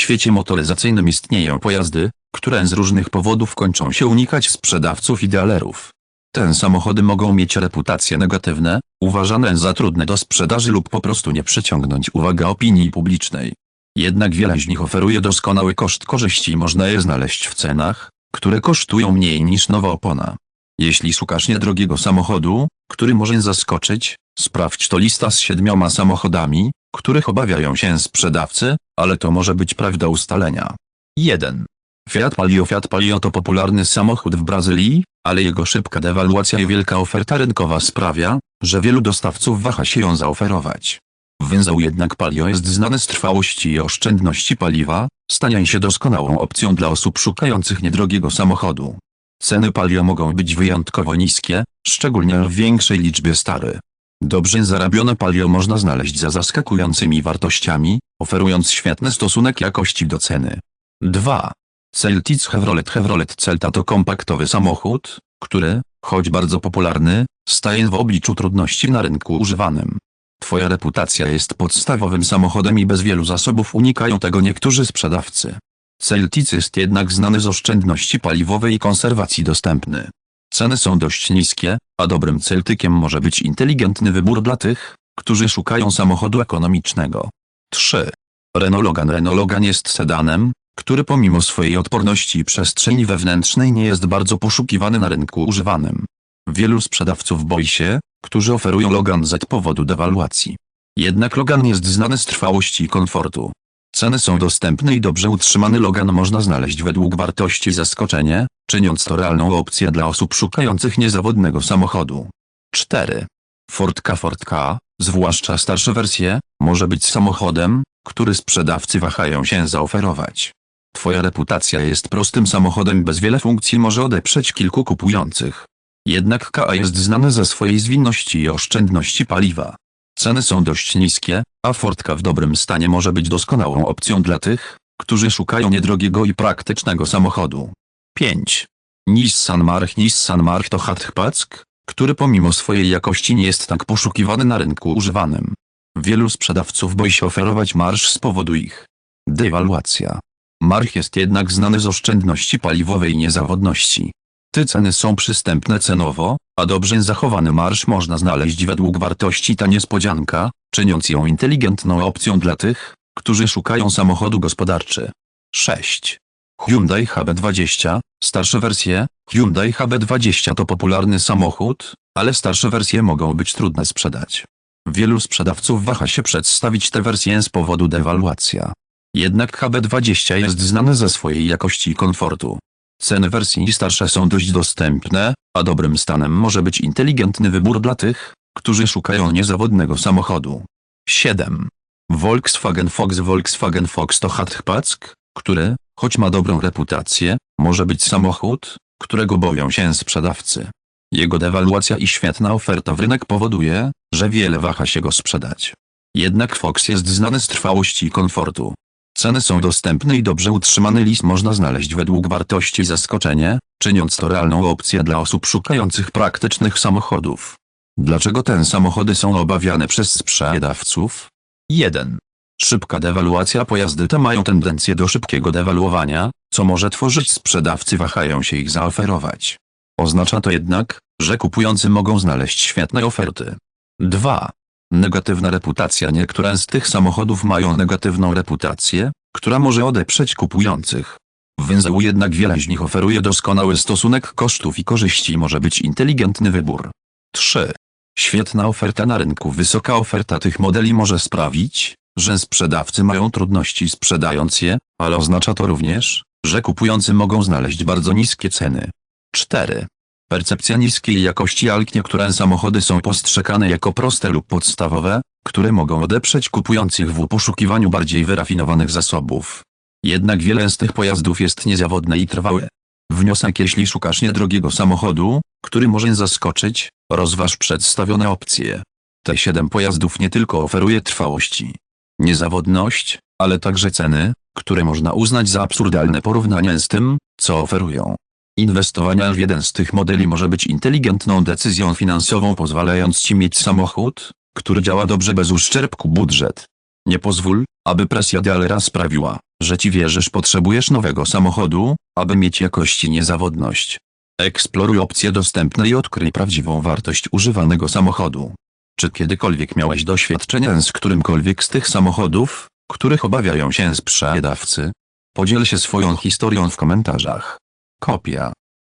świecie motoryzacyjnym istnieją pojazdy, które z różnych powodów kończą się unikać sprzedawców i dealerów. Te samochody mogą mieć reputacje negatywne, uważane za trudne do sprzedaży lub po prostu nie przyciągnąć uwagi opinii publicznej. Jednak wiele z nich oferuje doskonały koszt korzyści i można je znaleźć w cenach, które kosztują mniej niż nowa opona. Jeśli szukasz niedrogiego samochodu, który może zaskoczyć, sprawdź to lista z siedmioma samochodami, których obawiają się sprzedawcy, ale to może być prawda ustalenia. 1. Fiat Palio Fiat Palio to popularny samochód w Brazylii, ale jego szybka dewaluacja i wielka oferta rynkowa sprawia, że wielu dostawców waha się ją zaoferować. Węzeł jednak Palio jest znany z trwałości i oszczędności paliwa, stania się doskonałą opcją dla osób szukających niedrogiego samochodu. Ceny Palio mogą być wyjątkowo niskie, szczególnie w większej liczbie stary. Dobrze zarabione Palio można znaleźć za zaskakującymi wartościami, oferując świetny stosunek jakości do ceny. 2. Celtic Chevrolet Chevrolet Celta to kompaktowy samochód, który, choć bardzo popularny, staje w obliczu trudności na rynku używanym. Twoja reputacja jest podstawowym samochodem i bez wielu zasobów unikają tego niektórzy sprzedawcy. Celtic jest jednak znany z oszczędności paliwowej i konserwacji dostępny. Ceny są dość niskie, a dobrym Celtykiem może być inteligentny wybór dla tych, którzy szukają samochodu ekonomicznego. 3. Renault Logan Renault Logan jest sedanem, który pomimo swojej odporności i przestrzeni wewnętrznej nie jest bardzo poszukiwany na rynku używanym. Wielu sprzedawców boi się, którzy oferują Logan z powodu dewaluacji. Jednak Logan jest znany z trwałości i komfortu. Ceny są dostępne i dobrze utrzymany Logan można znaleźć według wartości zaskoczenie, czyniąc to realną opcję dla osób szukających niezawodnego samochodu. 4. Ford Ka Ford Ka, zwłaszcza starsze wersje, może być samochodem, który sprzedawcy wahają się zaoferować. Twoja reputacja jest prostym samochodem bez wiele funkcji może odeprzeć kilku kupujących. Jednak KA jest znany ze swojej zwinności i oszczędności paliwa. Ceny są dość niskie, a Fordka w dobrym stanie może być doskonałą opcją dla tych, którzy szukają niedrogiego i praktycznego samochodu. 5. Nissan March Nissan March to hatchback, który pomimo swojej jakości nie jest tak poszukiwany na rynku używanym. Wielu sprzedawców boi się oferować marsz z powodu ich dewaluacja. March jest jednak znany z oszczędności paliwowej i niezawodności. Te ceny są przystępne cenowo, a dobrze zachowany marsz można znaleźć według wartości ta niespodzianka, czyniąc ją inteligentną opcją dla tych, którzy szukają samochodu gospodarczy. 6. Hyundai HB20, starsze wersje, Hyundai HB20 to popularny samochód, ale starsze wersje mogą być trudne sprzedać. Wielu sprzedawców waha się przedstawić te wersje z powodu dewaluacja. Jednak HB20 jest znany ze swojej jakości i komfortu. Ceny wersji starsze są dość dostępne, a dobrym stanem może być inteligentny wybór dla tych, którzy szukają niezawodnego samochodu. 7. Volkswagen Fox Volkswagen Fox to hatchback, który, choć ma dobrą reputację, może być samochód, którego boją się sprzedawcy. Jego dewaluacja i świetna oferta w rynek powoduje, że wiele waha się go sprzedać. Jednak Fox jest znany z trwałości i komfortu. Ceny są dostępne i dobrze utrzymany list można znaleźć według wartości zaskoczenie, czyniąc to realną opcję dla osób szukających praktycznych samochodów. Dlaczego te samochody są obawiane przez sprzedawców? 1. Szybka dewaluacja pojazdy te mają tendencję do szybkiego dewaluowania, co może tworzyć sprzedawcy wahają się ich zaoferować. Oznacza to jednak, że kupujący mogą znaleźć świetne oferty. 2. Negatywna reputacja Niektóre z tych samochodów mają negatywną reputację, która może odeprzeć kupujących. Węzeł jednak wiele z nich oferuje doskonały stosunek kosztów i korzyści może być inteligentny wybór. 3. Świetna oferta na rynku Wysoka oferta tych modeli może sprawić, że sprzedawcy mają trudności sprzedając je, ale oznacza to również, że kupujący mogą znaleźć bardzo niskie ceny. 4. Percepcja niskiej jakości alk Niektóre samochody są postrzegane jako proste lub podstawowe, które mogą odeprzeć kupujących w poszukiwaniu bardziej wyrafinowanych zasobów. Jednak wiele z tych pojazdów jest niezawodne i trwałe. Wniosek jeśli szukasz niedrogiego samochodu, który może zaskoczyć, rozważ przedstawione opcje. Te 7 pojazdów nie tylko oferuje trwałości, niezawodność, ale także ceny, które można uznać za absurdalne porównanie z tym, co oferują. Inwestowania w jeden z tych modeli może być inteligentną decyzją finansową pozwalając Ci mieć samochód, który działa dobrze bez uszczerbku budżet. Nie pozwól, aby presja dealera sprawiła, że ci wierzysz potrzebujesz nowego samochodu, aby mieć jakość i niezawodność. Eksploruj opcje dostępne i odkryj prawdziwą wartość używanego samochodu. Czy kiedykolwiek miałeś doświadczenie z którymkolwiek z tych samochodów, których obawiają się sprzedawcy? Podziel się swoją historią w komentarzach. Kopia.